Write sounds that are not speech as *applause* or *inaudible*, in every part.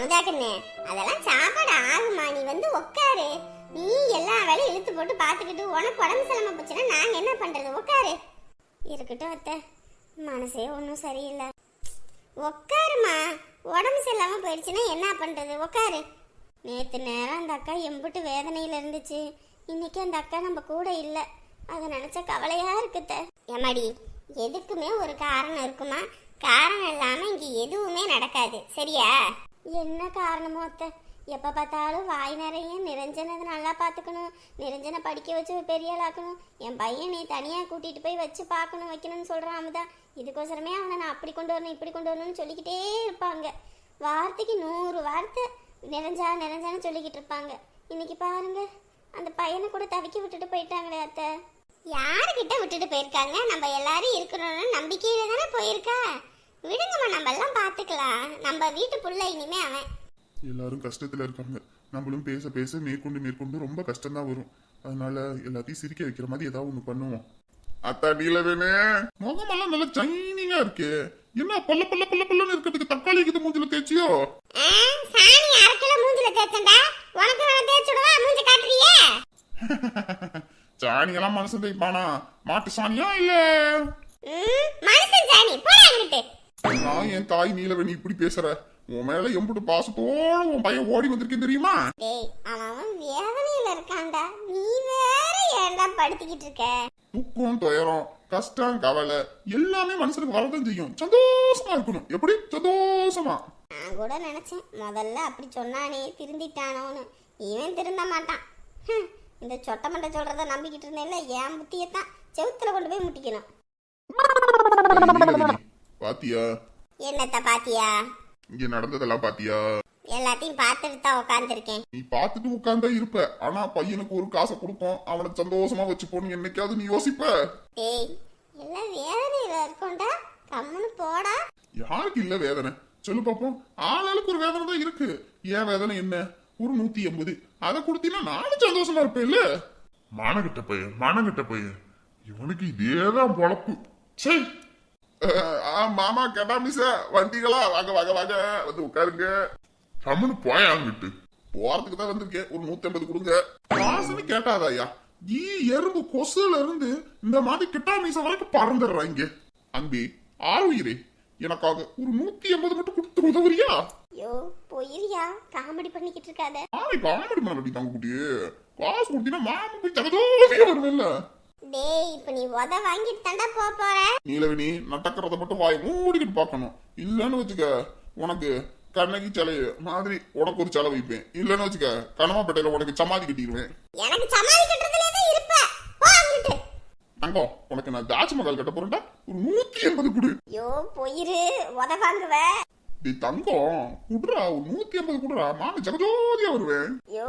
அமுதாக்கண்ணு அதெல்லாம் சாப்பாடு ஆகுமா நீ வந்து உட்காரு நீ எல்லா வேலையும் இழுத்து போட்டு பார்த்துக்கிட்டு உனக்கு உடம்பு சிலம போச்சுன்னா நாங்கள் என்ன பண்ணுறது உட்காரு இருக்கட்டும் அத்தை. மனசே ஒன்றும் சரியில்லை. உட்காருமா உடம்பு சரியில்லாமல் போயிடுச்சுன்னா என்ன பண்ணுறது உட்காரு நேற்று நேரம் அந்த அக்கா எம்பிட்டு வேதனையில் இருந்துச்சு. இன்னைக்கு அந்த அக்கா நம்ம கூட இல்லை. அதை நினைச்ச கவலையாக இருக்குத்த ஏமாடி எதுக்குமே ஒரு காரணம் இருக்குமா? காரணம் இல்லாமல் இங்கே எதுவுமே நடக்காது. சரியா? என்ன காரணமோ அத்தை எப்ப பார்த்தாலும் வாய் நிறைய நிரஞ்சனதை நல்லா பார்த்துக்கணும். நிரஞ்சனை படிக்க வச்சு பெரிய ஆளாக்கணும் என் பையன் நீ தனியா கூட்டிட்டு போய் வச்சு பார்க்கணும் வைக்கணும்னு சொல்றான் அமுதா. இதுக்கோசரமே அவனை நான் அப்படி கொண்டு வரணும் இப்படி கொண்டு வரணும்னு சொல்லிக்கிட்டே இருப்பாங்க. வார்த்தைக்கு நூறு வார்த்தை நிறைஞ்சா நிறைஞ்சான்னு சொல்லிக்கிட்டு இருப்பாங்க. இன்னைக்கு பாருங்க அந்த பையனை கூட தவிக்க விட்டுட்டு போயிட்டாங்களே அத்தை. யாருக்கிட்ட விட்டுட்டு போயிருக்காங்க? நம்ம எல்லாரும் இருக்கணும்னு நம்பிக்கையில தானே போயிருக்கா? விடுங்கம்மா நம்ம எல்லாம் பார்த்துக்கலாம். நம்ம வீட்டு புள்ள இனிமே அவன். எல்லாரும் கஷ்டத்துல இருக்காங்க. நம்மளும் பேச பேச மேற்கொண்டு மேற்கொண்டு ரொம்ப கஷ்டம் தான் வரும். அதனால எல்லாத்தையும் சிரிக்க வைக்கிற மாதிரி ஏதாவது ஒண்ணு பண்ணுவோம். அத்தா நீலவேணே. முகமெல்லாம் நல்லா சைனிங்கா இருக்கு. என்ன பல்ல பல்ல பல்ல பல்லன்னு இருக்கிறதுக்கு தக்காளி இது மூஞ்சில தேய்ச்சியோ? சாணி அரை கிலோ மூஞ்சில தேய்ச்சண்டா உனக்கு நான் தேய்ச்சுடுவா மூஞ்சி காட்டுறியே. *laughs* சாணியெல்லாம் மனசு தேய்ப்பானா? மாட்டு சாணியா இல்ல? மனுஷன் சாணி. போடா. நான் என் தாய் நீலவேணி இப்படி பேசுற? உன் மேல எம்புட்டு பாசத்தோட உன் பையன் ஓடி வந்திருக்கேன் தெரியுமா? அவன் வேதனையில இருக்கான்டா. நீ வேற ஏன்டா படுத்திக்கிட்டு இருக்க? துக்கம் துயரம் கஷ்டம் கவலை எல்லாமே மனுஷனுக்கு வரதான் செய்யும். சந்தோஷமா இருக்கணும். எப்படி? சந்தோஷமா. நான் கூட நினைச்சேன் முதல்ல அப்படி சொன்னானே திருந்திட்டானோன்னு. இவன் திருந்த மாட்டான். இந்த சொட்ட மண்டை சொல்றத நம்பிக்கிட்டு இருந்தேன்ல என் புத்தியத்தான் செவுத்துல கொண்டு போய் முட்டிக்கணும். பாத்தியா? என்னத்த பாத்தியா? இங்க நடந்ததெல்லாம் பாத்தியா? எல்லாத்தையும் பார்த்துட்டு தான் உட்காந்துருக்கேன் நீ பார்த்துட்டு உட்கார்ந்தா இருப்ப. ஆனா பையனுக்கு ஒரு காசை கொடுப்போம். அவனை சந்தோஷமா வச்சுப்போன்னு என்னைக்காவது நீ யோசிப்ப? டேய் எல்லாம் வேதனையில இருக்கோண்டா கம்முன்னு போடா. யாருக்கு இல்ல வேதனை? சொல்லு பாப்போம். ஆளாளுக்கு ஒரு வேதனை தான் இருக்கு. ஏன் வேதனை என்ன? ஒரு நூத்தி எண்பது. அதை கொடுத்தீங்கன்னா நானும் சந்தோஷமா இருப்பேன் இல்ல மானகிட்ட பையன் மானகிட்ட பையன் இவனுக்கு இதேதான் பொழப்பு. சரி மாமா கேட்டா மிஸ் வண்டிகளா? வாங்க வாங்க வாங்க. வந்து உட்காருங்க. கம்முன்னு போயா அங்கிட்டு? போறதுக்கு தான் வந்திருக்கேன். ஒரு நூத்தி ஐம்பது கொடுங்க காசுன்னு கேட்டாதாயா ஈ எறும்பு கொசுல இருந்து இந்த மாதிரி கிட்டா மீச வரைக்கும் பறந்துடுறாங்க அன்பி ஆறுயிரே எனக்காக ஒரு நூத்தி எண்பது மட்டும் கொடுத்து உதவுறியா? ஐயோ போயிரியா? காமெடி பண்ணிக்கிட்டு இருக்காத. காமெடி பண்ணி தங்க குட்டியே காசு கொடுத்தீங்கன்னா மாமா போய் தகதோசியா வருவேன்ல. டேய் இப்ப நீ உத வாங்கிட்டு தாண்டா போக போற. நீலவினி நட்டக்கிறத மட்டும் வாய் மூடிக்கிட்டு பார்க்கணும். இல்லைன்னு வச்சுக்க உனக்கு கண்ணகி சிலை மாதிரி உனக்கு ஒரு செலவு வைப்பேன். இல்லைன்னு வச்சுக்க கனமாப்பேட்டையில உனக்கு சமாதி கட்டிடுவேன். எனக்கு சமாளி கட்டுறதுலே தான் இருப்ப. போ அங்கிட்டு. தங்கம் உனக்கு நான் தாஜ்மஹால் கட்ட போறேன்டா. ஒரு நூத்தி எண்பது கொடு. ஐயோ போயிரு உத வாங்குவ. டேய் தங்கம் குடுறா ஒரு நூத்தி எண்பது குடுறா. மாமி ஜகஜோதியா வருவேன். ஐயோ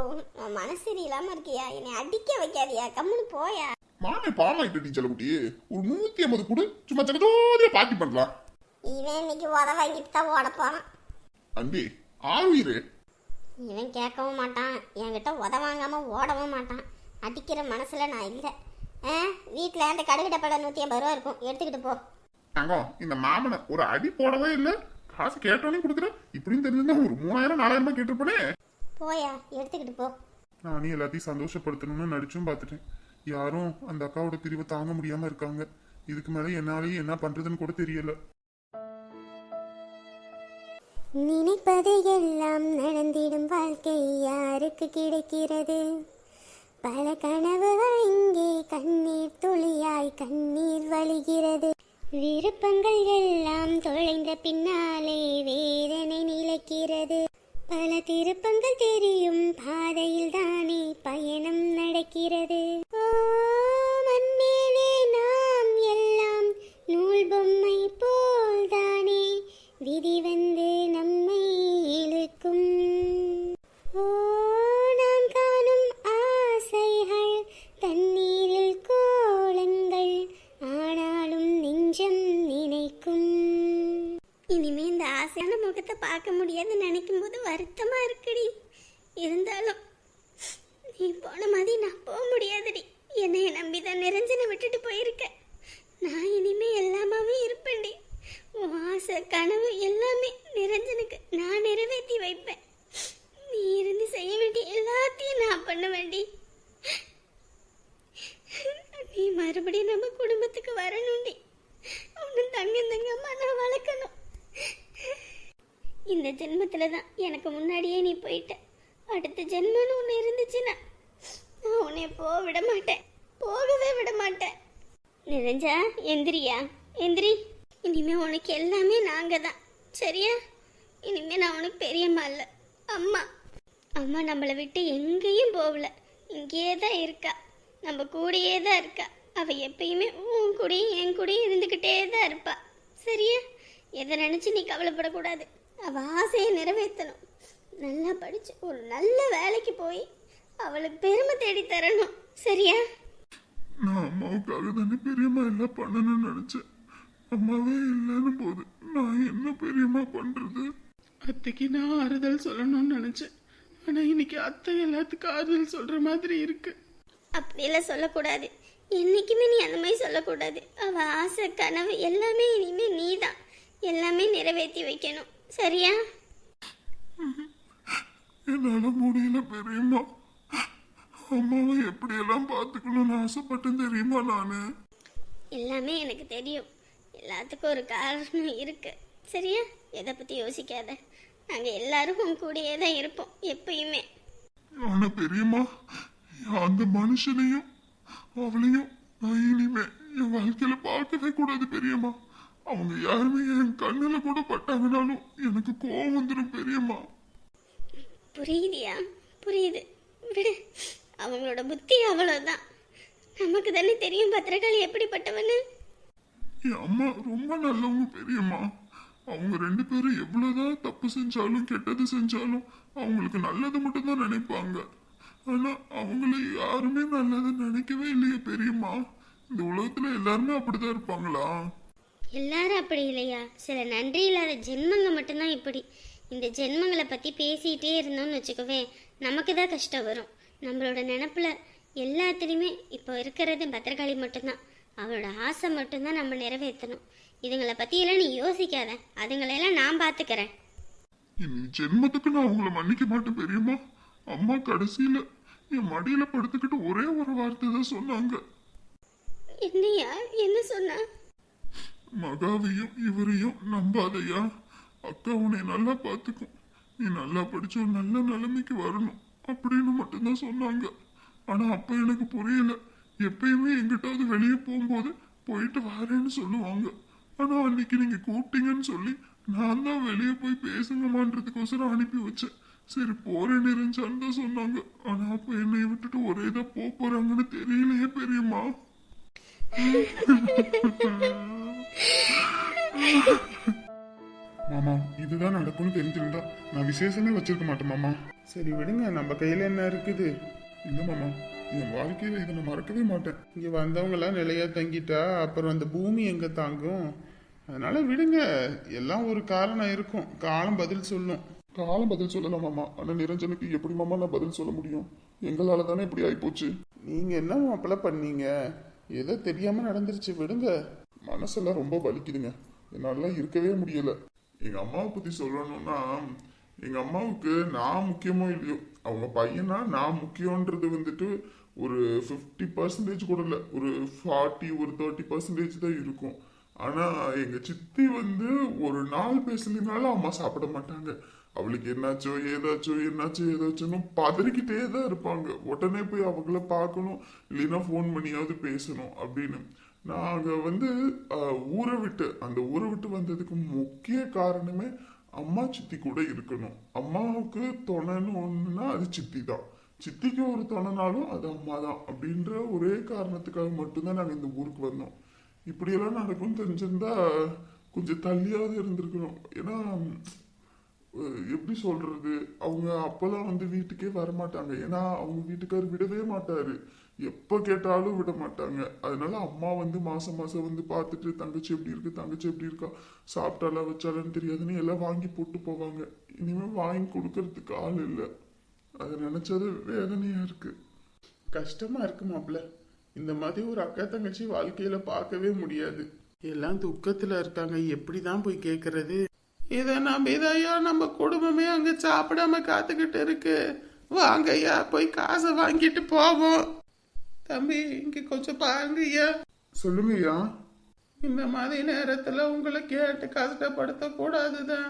மனசு சரியில்லாம இருக்கியா? என்னை அடிக்க வைக்காதியா? கம்முன்னு போயா. மாமி பாமாயிட்டு டீச்சர் குட்டி ஒரு நூத்தி எண்பது குடு. சும்மா ஜகஜோதியா பாட்டி பண்ணலாம். இவன் இன்னைக்கு உத வாங்கிட்டு தான் ஓட போறான். அன்பி ஆறுயிரு இவன் கேட்கவும் மாட்டான். என்கிட்ட உத வாங்காம ஓடவும் மாட்டான். அடிக்கிற மனசுல நான் இல்லை. ஆ வீட்டில் அந்த கடுகு டப்பால நூற்றி ஐம்பது ரூபா இருக்கும். எடுத்துக்கிட்டு போ. தங்கம் இந்த மாமனை ஒரு அடி போடவே இல்ல. காசு கேட்டோன்னே கொடுக்குறேன் இப்படின்னு தெரிஞ்சிருந்தா ஒரு மூணாயிரம் நாலாயிரம் ரூபாய் கேட்டிருப்பனே. போயா எடுத்துக்கிட்டு போ. நானே எல்லாத்தையும் சந்தோஷப்படுத்தணும்னு நடிச்சும் பார்த்துட்டேன். யாரும் அந்த அக்காவோட பிரிவை தாங்க முடியாம இருக்காங்க. இதுக்கு மேல என்னாலேயே என்ன பண்றதுன்னு கூட தெரியல. நினைப்பது எல்லாம் நடந்திடும் வாழ்க்கை யாருக்கு கிடைக்கிறது? பல கனவுகள் இங்கே கண்ணீர் துளியாய் கண்ணீர் வழிகிறது. விருப்பங்கள் எல்லாம் தொலைந்த பின்னாலே வேதனை நிலைக்கிறது. பல திருப்பங்கள் தெரியும். பாதையில் தானே பயணம் நடக்கிறது. மண்மேலே நாம் எல்லாம் நூல் பொம்மை போல்தானே. விதி வந்து நம்மை கனவு எல்லாமே நிரஞ்சனுக்கு நான் நிறைவேற்றி வைப்பேன். நீ இருந்து செய்ய வேண்டிய எல்லாத்தையும் நான் பண்ண வேண்டி. நீ மறுபடியும் நம்ம குடும்பத்துக்கு வரணும்டி உன்னை தங்கம் தங்கம்மா நான் வளர்க்கணும். இந்த ஜென்மத்தில் தான் எனக்கு முன்னாடியே நீ போயிட்ட. அடுத்த ஜென்மன்னு ஒன்று இருந்துச்சுன்னா நான் உன்னை போக விட மாட்டேன். போகவே விட மாட்டேன். நிறைஞ்சா எந்திரியா? எந்திரி. இனிமே உனக்கு எல்லாமே நாங்க தான் சரியா? இனிமே நான் உனக்கு பெரியம்மா இல்லை. அம்மா. அம்மா நம்மளை விட்டு எங்கேயும் போகல. இங்கேயே தான் இருக்கா. நம்ம கூடயே தான் இருக்கா. அவ எப்பயுமே உன் கூடயும் என் கூடயும் இருந்துக்கிட்டே தான் இருப்பா. சரியா? எதை நினச்சி நீ கவலைப்படக்கூடாது. அவ ஆசையை நிறைவேற்றணும். நல்லா படிச்சு ஒரு நல்ல வேலைக்கு போய் அவளுக்கு பெருமை தேடி தரணும். சரியா? நான் அம்மாவுக்காக தானே பெரியம்மா எல்லாம் பண்ணணும்னு நினைச்சேன். அம்மாவே இல்லைன்னு போது நான் என்ன பெரியம்மா பண்றது? அத்தைக்கு நான் ஆறுதல் சொல்லணும்னு நினைச்சேன். ஆனா இன்னைக்கு அத்தை எல்லாத்துக்கும் ஆறுதல் சொல்ற மாதிரி இருக்கு. அப்படியெல்லாம் சொல்லக்கூடாது. என்னைக்குமே நீ அந்த மாதிரி சொல்லக்கூடாது. அவ ஆசை கனவு எல்லாமே இனிமே நீ தான் எல்லாமே நிறைவேற்றி வைக்கணும். சரியா? என்னால முடியல பெரியம்மா. அம்மாவை எப்படியெல்லாம் பார்த்துக்கணும்னு ஆசைப்பட்டேன் தெரியுமா நானு? எல்லாமே எனக்கு தெரியும். எல்லாத்துக்கும் ஒரு காரணம் இருக்கு. சரியா? எதை பற்றி யோசிக்காத. நாங்கள் எல்லாரும் உன் கூடயே தான் இருப்போம் எப்பயுமே. ஆனா பெரியம்மா அந்த மனுஷனையும் அவளையும் நான் இனிமே என் வாழ்க்கையில பார்க்கவே கூடாது பெரியம்மா. அவங்க யாருமே என் கண்ணுல கூட பட்டாங்கனாலும் எனக்கு கோவம் வந்துடும் பெரியம்மா. புரியுதியா? புரியுது. விடு. அவங்களோட புத்தி அவ்வளோதான் நமக்கு தானே தெரியும் பத்திரகாளி எப்படிப்பட்டவன்னு? என் அம்மா ரொம்ப நல்லவங்க பெரியம்மா. அவங்க ரெண்டு பேரும் எவ்வளோதான் தப்பு செஞ்சாலும் கெட்டது செஞ்சாலும் அவங்களுக்கு நல்லது மட்டும்தான் நினைப்பாங்க. ஆனால் அவங்கள யாருமே நல்லது நினைக்கவே இல்லையே பெரியம்மா. இந்த உலகத்தில் எல்லாருமே அப்படிதான் இருப்பாங்களா? எல்லாரும் அப்படி இல்லையா? சில நன்றி இல்லாத ஜென்மங்க மட்டும்தான் இப்படி. இந்த ஜென்மங்களை பற்றி பேசிகிட்டே இருந்தோம்னு வச்சுக்கவே நமக்கு தான் கஷ்டம் வரும். நம்மளோட நினப்பில் எல்லாத்துலேயுமே இப்போ இருக்கிறது பத்திரகாளி மட்டும்தான். அவளோட ஆசை மட்டும்தான் நம்ம நிறைவேற்றணும். இதுங்களை பற்றியெல்லாம் நீ யோசிக்காத. அதுங்களெல்லாம் நான் பார்த்துக்கிறேன் இனி ஜென்மத்துக்கு நான் அவங்கள மன்னிக்க மாட்டேன் பெரியம்மா. அம்மா கடைசியில என் மடியில படுத்துக்கிட்டு ஒரே ஒரு வார்த்தை தான் சொன்னாங்க என்னையா என்ன சொன்னா? மகாவையும் இவரையும் நம்பாதையா? அக்கா உன்னை நல்லா பார்த்துக்கும் நீ நல்லா படிச்சு நல்ல நிலைமைக்கு வரணும் அப்படின்னு மட்டும்தான் சொன்னாங்க. ஆனா அப்ப எனக்கு புரியல. எப்பயுமே எங்கிட்டாவது வெளியே போகும்போது போயிட்டு வரேன்னு சொல்லுவாங்க. ஆனா அன்னைக்கு நீங்க கூப்பிட்டீங்கன்னு சொல்லி நான் தான் வெளியே போய் பேசுங்கம்மான்றதுக்கோசரம் அனுப்பி வச்சேன். சரி போறேன் இருந்துச்சான்னு தான் சொன்னாங்க. ஆனா அப்ப என்னை விட்டுட்டு ஒரே தான் போக போறாங்கன்னு தெரியலையே பெரியம்மா. மாமா இதுதான் நடக்கும்னு தெரிஞ்சிருந்தா நான் விசேஷமே வச்சிருக்க மாட்டேன் மாமா. சரி விடுங்க. நம்ம கையில் என்ன இருக்குது? இல்ல மாமா. என் வாழ்க்கையில இதை நான் மறக்கவே மாட்டேன். இங்கே வந்தவங்களாம் நிலையா தங்கிட்டா அப்புறம் அந்த பூமி எங்கே தாங்கும்? அதனால விடுங்க. எல்லாம் ஒரு காரணம் இருக்கும். காலம் பதில் சொல்லும். காலம் பதில் சொல்லலாம் மாமா. ஆனா நிரஞ்சனுக்கு எப்படி மாமா நான் பதில் சொல்ல முடியும்? எங்களால தானே இப்படி ஆயிப்போச்சு? நீங்கள் என்ன மாப்பிள்ள பண்ணீங்க? ஏதோ தெரியாமல் நடந்துருச்சு. விடுங்க. மனசெல்லாம் ரொம்ப வலிக்குதுங்க. என்னால இருக்கவே முடியல. எங்க அம்மாவை பத்தி சொல்லணும்னா எங்க அம்மாவுக்கு நான் முக்கியமோ இல்லையோ அவங்க பையனா நான் முக்கியன்றது வந்துட்டு ஒரு ஃபிஃப்டி பர்சன்டேஜ் கூட இல்லை ஒரு ஃபார்ட்டி ஒரு தேர்ட்டி பர்சன்டேஜ் தான் இருக்கும். ஆனால் எங்கள் சித்தி வந்து ஒரு நாள் பேசலினாலும் அம்மா சாப்பிட மாட்டாங்க. அவளுக்கு என்னாச்சோ ஏதாச்சோ என்னாச்சோ ஏதாச்சோன்னு பதறிக்கிட்டே தான் இருப்பாங்க. உடனே போய் அவங்கள பார்க்கணும் இல்லைன்னா ஃபோன் பண்ணியாவது பேசணும் அப்படின்னு. நாங்கள் வந்து ஊரை விட்டு அந்த ஊரை விட்டு வந்ததுக்கு முக்கிய காரணமே அம்மா சித்தி கூட இருக்கணும். அம்மாவுக்கு துணைன்னு ஒண்ணுன்னா அது சித்தி தான். சித்திக்கு ஒரு துணைனாலும் அது அம்மா தான் அப்படின்ற ஒரே காரணத்துக்காக மட்டும்தான் நாங்கள் இந்த ஊருக்கு வந்தோம். இப்படியெல்லாம் நடக்கும்னு தெரிஞ்சிருந்தா கொஞ்சம் தள்ளியாவது இருந்திருக்கணும். ஏன்னா எப்படி சொல்றது? அவங்க அப்பெல்லாம் வந்து வீட்டுக்கே வரமாட்டாங்க. ஏன்னா அவங்க வீட்டுக்கார் விடவே மாட்டாரு. எப்போ கேட்டாலும் விட மாட்டாங்க. அதனால அம்மா வந்து மாசம் மாசம் வந்து பார்த்துட்டு தங்கச்சி எப்படி இருக்கு? தங்கச்சி எப்படி இருக்கா? சாப்பிட்டாலா வச்சாலான்னு தெரியாதுன்னு எல்லாம் வாங்கி போட்டு போவாங்க. இனிமேல் வாங்கி கொடுக்கறதுக்கு ஆள் இல்லை. அதை நினச்சது வேதனையாக இருக்குது கஷ்டமாக இருக்கு மாப்பிள்ள. இந்த மாதிரி ஒரு அக்கா தங்கச்சி வாழ்க்கையில் பார்க்கவே முடியாது. எல்லாம் துக்கத்தில் இருக்காங்க. எப்படி தான் போய் கேட்குறது இதை நம்பிதாயா நம்ம குடும்பமே அங்கே சாப்பிடாம காத்துக்கிட்டு இருக்கு. வாங்க ஐயா போய் காசை வாங்கிட்டு போவோம். தம்பி இங்கே கொஞ்சம் பாருங்கய்யா. சொல்லுங்கய்யா. இந்த மாதிரி நேரத்தில் உங்களை கேட்டு கஷ்டப்படுத்தக்கூடாது தான்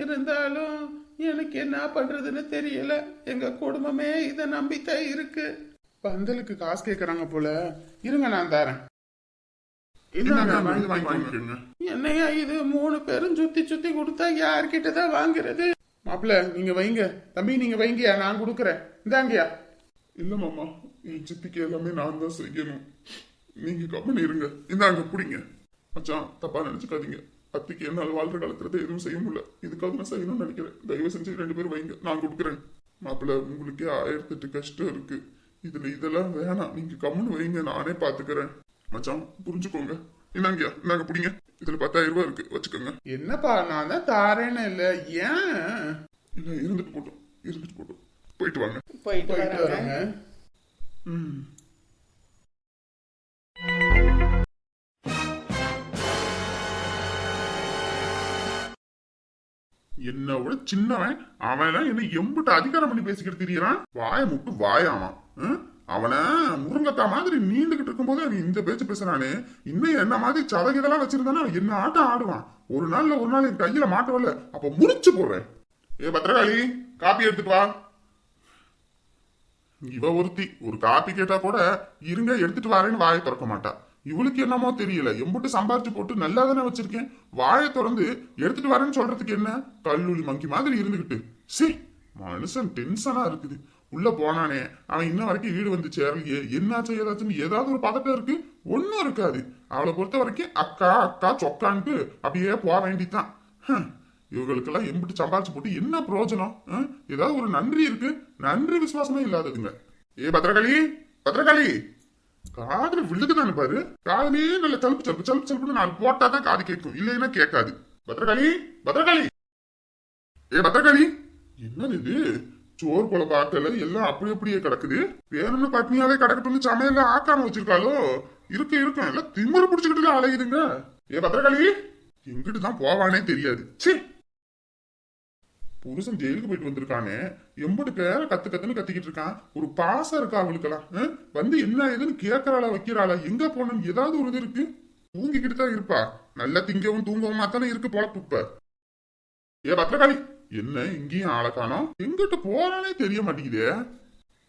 இருந்தாலும் எனக்கு என்ன பண்றதுன்னு தெரியல. எங்க குடும்பமே இதை நம்பித்தான் இருக்கு. பந்தலுக்கு காசு கேக்குறாங்க போல. இருங்க நான் தரேன். என்னையா இது? மூணு பேரும் சுத்தி சுத்தி கொடுத்தா யார்கிட்ட தான் வாங்குறது? மாப்பிள்ள நீங்க வைங்க. தம்பி நீங்க வைங்கயா? நான் கொடுக்குறேன். இந்தாங்கயா. இல்ல மாமா. என் சித்திக்கு எல்லாமே நான் தான் செய்யணும். நீங்க கம்மன் இருங்க. இந்தாங்க பிடிங்க மச்சான் தப்பா நினைச்சுக்காதீங்க. அத்திக்கு என்னால் வாழ்ற காலத்துல எதுவும் செய்ய முடியல. இதுக்காக நான் செய்யணும்னு நினைக்கிறேன். தயவு செஞ்சு ரெண்டு பேரும் வைங்க. நான் கொடுக்குறேன். மாப்பிள்ள உங்களுக்கே ஆயிரத்தெட்டு கஷ்டம் இருக்கு. இதுல இதெல்லாம் வேணாம். நீங்க கம்முன்னு வைங்க. நானே பாத்துக்கிறேன். மச்சான் புரிஞ்சுக்கோங்க. இந்தாங்கயா இந்தாங்க பிடிங்க. இதுல பத்தாயிரம் ரூபாய் இருக்கு. வச்சுக்கோங்க. என்னப்பா நான் தான் தாரேன்னு இல்ல. ஏன்? இல்ல இருந்துட்டு போட்டோம். இருந்துட்டு போட்டோம். போயிட்டு வாங்க. போயிட்டு வரேங்க ம். என்ன விட சின்னவன் அவன் எல்லாம் என்ன எம்பிட்டு அதிகாரம் பண்ணி பேசிக்கிட்டு தெரியறான். வாய முட்டு வாயாமா அவனை முருங்கத்தா மாதிரி நீண்டுகிட்டு இருக்கும்போது அவன் இந்த பேச்சு பேசுறானே. இன்னும் என்ன மாதிரி சதகிதெல்லாம் வச்சிருந்தானா என்ன ஆட்டம் ஆடுவான். ஒரு நாள்ல ஒரு நாள் என் கையில மாட்டவல்ல அப்ப முடிச்சு போடுறேன். ஏ பத்திரகாளி காப்பி எடுத்துட்டு வா. இவ ஒருத்தி ஒரு காப்பி கேட்டா கூட இருங்க எடுத்துட்டு வரேன்னு வாயை திறக்க மாட்டா. இவளுக்கு என்னமோ தெரியல. எம்புட்டு சம்பாரிச்சு போட்டு நல்லா தானே வச்சிருக்கேன். வாயை திறந்து எடுத்துட்டு வரேன்னு சொல்றதுக்கு என்ன? கல்லூலி மங்கி மாதிரி இருந்துகிட்டு. சே மனுஷன் டென்ஷனா இருக்குது. உள்ள போனானே அவன் இன்ன வரைக்கும் வீடு வந்து சேரலையே. என்னாச்சு ஏதாச்சுன்னு ஏதாவது ஒரு பதட்டம் இருக்கு? ஒன்றும் இருக்காது. அவளை பொறுத்த வரைக்கும் அக்கா அக்கா சொக்கான்ட்டு அப்படியே போக வேண்டித்தான் ஹம். இவங்களுக்கெல்லாம் எம்பிட்டு சம்பாரிச்சு போட்டு என்ன பிரயோஜனம்? ஆ? ஏதாவது ஒரு நன்றி இருக்கு. நன்றி விசுவாசமே இல்லாததுங்க. ஏ பத்ரகாளி பத்திரகாளி. காதுல விழுதுதானே பாரு. காதுலயே நல்ல சலுப்பு சலுப்பு சலுப்பு சலுப்புன்னு நாலு போட்டா தான் காது கேட்கும். இல்லைன்னா கேட்காது. பத்திரகாளி பத்திரகாளி. ஏ பத்திரகாளி. என்னது இது? சோறு குழம்பு ஆக்கல எல்லாம் அப்படி அப்படியே கிடக்குது. வேணும்னு பட்னியாவே கிடக்கட்டும்னு சமையல்ல ஆக்காம வச்சிருக்காளோ? இருக்கு இருக்கும் எல்லாம் திமுறை பிடிச்சுக்கிட்டு அலையுதுங்க. ஏ பத்திரகாளி. எங்கிட்டு தான் போவானே தெரியாது. ச்சே. புருஷன் ஜெயிலுக்கு போயிட்டு வந்திருக்கானே. எம்பது பேர கத்து கத்துன்னு கத்திக்கிட்டு இருக்கான். ஒரு பாசம் இருக்கா அவளுக்கெல்லாம்? வந்து என்ன ஏதுன்னு கேட்கறாளா வைக்கிறாளா? எங்க போனோம் ஏதாவது ஒரு இது இருக்கு? தூங்கிக்கிட்டு தான் இருப்பா. நல்லா திங்கவும் தூங்கவும் தானே இருக்கு பொழப்பு இப்ப ஏ பத்திரகாளி. என்ன இங்கேயும் ஆளை காணோம்? எங்கிட்ட போறானே தெரிய மாட்டேங்குதே.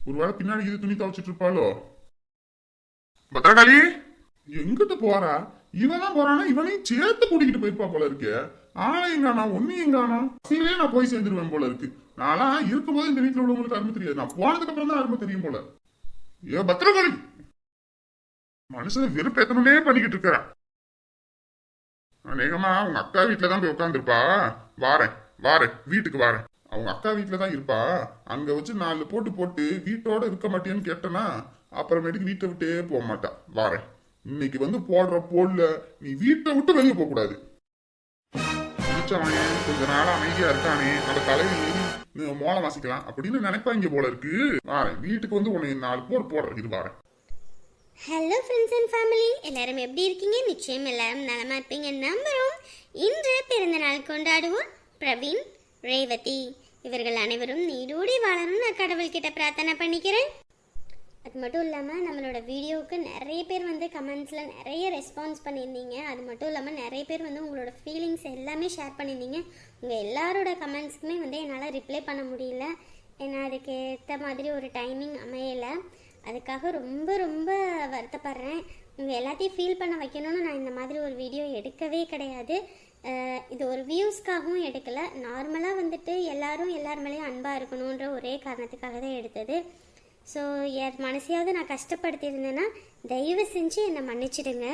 ஒருவேளை பின்னாடி இது துணி துவைச்சிட்டு இருப்பாளோ? பத்திரகாளி எங்கிட்ட போறா? இவன் தான் போறானா? இவனையும் சேர்த்து கூட்டிக்கிட்டு போயிருப்பா போல இருக்கே. ஆளையும் காணோம் ஒன்னையும் சீலே நான் போய் சேர்ந்துருவேன் போல இருக்கு. நான்லாம் இருக்கும்போது இந்த வீட்டில் உள்ளவங்களுக்கு அருமை தெரியாது. நான் போனதுக்கு அப்புறம் தான் அருமை தெரியும் போல. ஏ பத்திரகாளி! மனுஷன் வெறுப்பேத்தனமே பண்ணிக்கிட்டு இருக்கிறான் அநேகமா அவங்க அக்கா வீட்டில தான் போய் உட்காந்துருப்பா வாரேன் வாரேன் வீட்டுக்கு வாரேன். அவங்க அக்கா வீட்டில தான் இருப்பா. அங்க வச்சு நாலு போட்டு போட்டு வீட்டோட இருக்க மாட்டேன்னு கேட்டனா அப்புறமேட்டுக்கு வீட்டை விட்டே போக மாட்டா. வாரேன். இன்னைக்கு வந்து போடுற போடல நீ வீட்டை விட்டு வெளியே போக கூடாது பிடிச்சவனே கொஞ்ச நாளா அமைதியா இருக்கானே அந்த தலையில ஏறி மோளம் வாசிக்கலாம் அப்படின்னு நினைப்பாங்க போல இருக்கு. வீட்டுக்கு வந்து உன்னை நாலு போர் போடுற இது பாரு ஹலோ ஃப்ரெண்ட்ஸ் அண்ட் ஃபேமிலி எல்லாரும் எப்படி இருக்கீங்க? நிச்சயம் எல்லாரும் நலமா இருப்பீங்க. நம்புறோம் இன்று பிறந்த நாள் கொண்டாடுவோம். பிரவீன் ரேவதி இவர்கள் அனைவரும் நீடோடி வாழணும்னு நான் கடவுள்கிட்ட பிரார்த்தனை பண்ணிக்கிறேன். அது மட்டும் இல்லாமல் நம்மளோட வீடியோவுக்கு நிறைய பேர் வந்து கமெண்ட்ஸில் நிறைய ரெஸ்பான்ஸ் பண்ணியிருந்தீங்க. அது மட்டும் இல்லாமல் நிறைய பேர் வந்து உங்களோட ஃபீலிங்ஸ் எல்லாமே ஷேர் பண்ணியிருந்தீங்க. உங்கள் எல்லாரோட கமெண்ட்ஸ்க்குமே வந்து என்னால் ரிப்ளை பண்ண முடியல. ஏன்னா அதுக்கு ஏற்ற மாதிரி ஒரு டைமிங் அமையலை. அதுக்காக ரொம்ப ரொம்ப வருத்தப்படுறேன். உங்கள் எல்லாத்தையும் ஃபீல் பண்ண வைக்கணும்னு நான் இந்த மாதிரி ஒரு வீடியோ எடுக்கவே கிடையாது. இது ஒரு வியூஸ்க்காகவும் எடுக்கலை. நார்மலாக வந்துட்டு எல்லாரும் எல்லார் மேலேயும் அன்பாக இருக்கணுன்ற ஒரே காரணத்துக்காக தான் எடுத்தது. ஸோ என் மனசையாவது நான் கஷ்டப்படுத்தியிருந்தேன்னா தயவு செஞ்சு என்னை மன்னிச்சிடுங்க.